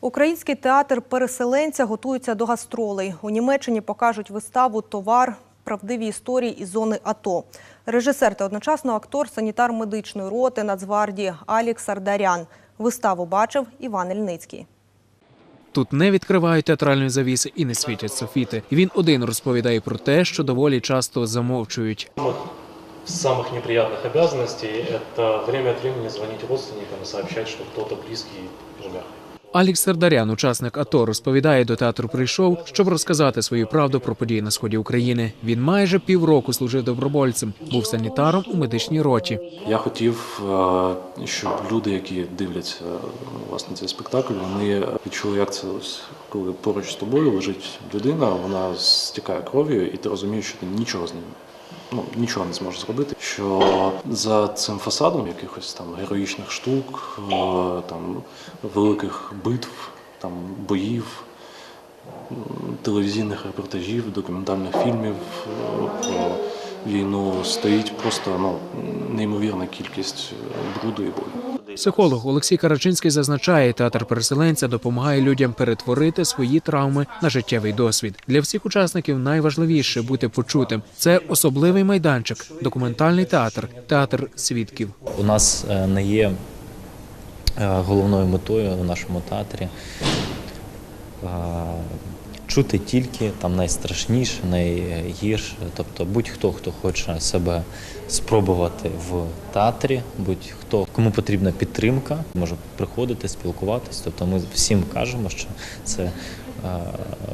Український театр переселенця готується до гастролей. У Німеччині покажуть виставу Товар правдиві історії із зони АТО. Режисер та одночасно актор санітар медичної роти Нацгвардії Алік Сардарян. Виставу бачив Іван Ільницький. Тут не відкривають театральної завіси і не світять софіти. Він один розповідає про те, що доволі часто замовчують. самых неприятных обязанностей – это время от времени звонить родственникам и сообщать, что кто-то близкий умер. Алікс Сардарян, учасник АТО, розповідає, до театру прийшов, щоб розказати свою правду про події на сході України. Він майже півроку служив добровольцем, був санітаром у медичній роті. Я хотів, е, щоб люди, які дивляться е, власне цей спектакль, вони відчули, як це ось, коли поруч з тобою лежить людина, вона стікає кров'ю, і ти розумієш, що ти нічого з ним. Ну, нічого не зможе зробити. Що за цим фасадом якихось там героїчних штук, е, там великих битв, там боїв, телевізійних репортажів, документальних фільмів е, про війну стоїть просто ну, неймовірна кількість бруду і болю. Психолог Олексій Карачинський зазначає, театр переселенця допомагає людям перетворити свої травми на життєвий досвід. Для всіх учасників найважливіше бути почутим. Це особливий майданчик, документальний театр, театр свідків. У нас е, не є е, головною метою у нашому театрі е, чути тільки там найстрашніше, найгірше. Тобто будь-хто, хто хоче себе спробувати в театрі, будь-хто, кому потрібна підтримка, може приходити, спілкуватись. Тобто ми всім кажемо, що це е,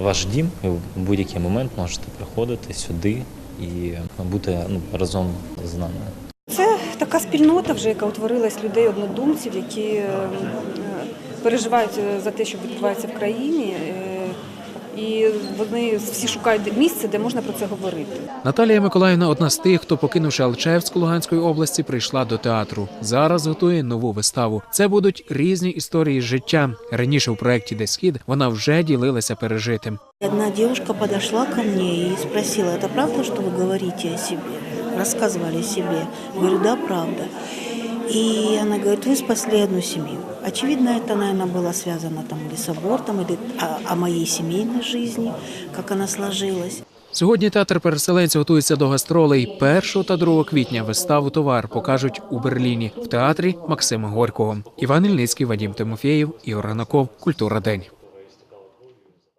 ваш дім, і в будь-який момент можете приходити сюди і бути ну, разом з нами. Це така спільнота, вже яка утворилась людей однодумців, які е, е, переживають е, за те, що відбувається в країні е, І вони всі шукають місце, де можна про це говорити. Наталія Миколаївна одна з тих, хто, покинувши Алчевськ Луганської області, прийшла до театру. Зараз готує нову виставу. Це будуть різні історії з життя. Раніше у проєкті «Де схід» вона вже ділилася пережитим. Одна девушка подошла ко мне и спросила, это правда, что вы говорите о себе? Рассказывали о себе. Говорю, да, правда. И она говорит, вы спасли одну семью. Очевидно, это, наверное, было связано там или с абортом, или о, о моей семейной жизни, как она сложилась. Сьогодні театр переселенця готується до гастролей. 1 та 2 квітня виставу товар покажуть у Берліні в театрі Максима Горького. Іван Ільницький, Вадім Тимофєєв, Ігор Ранаков. Культура день.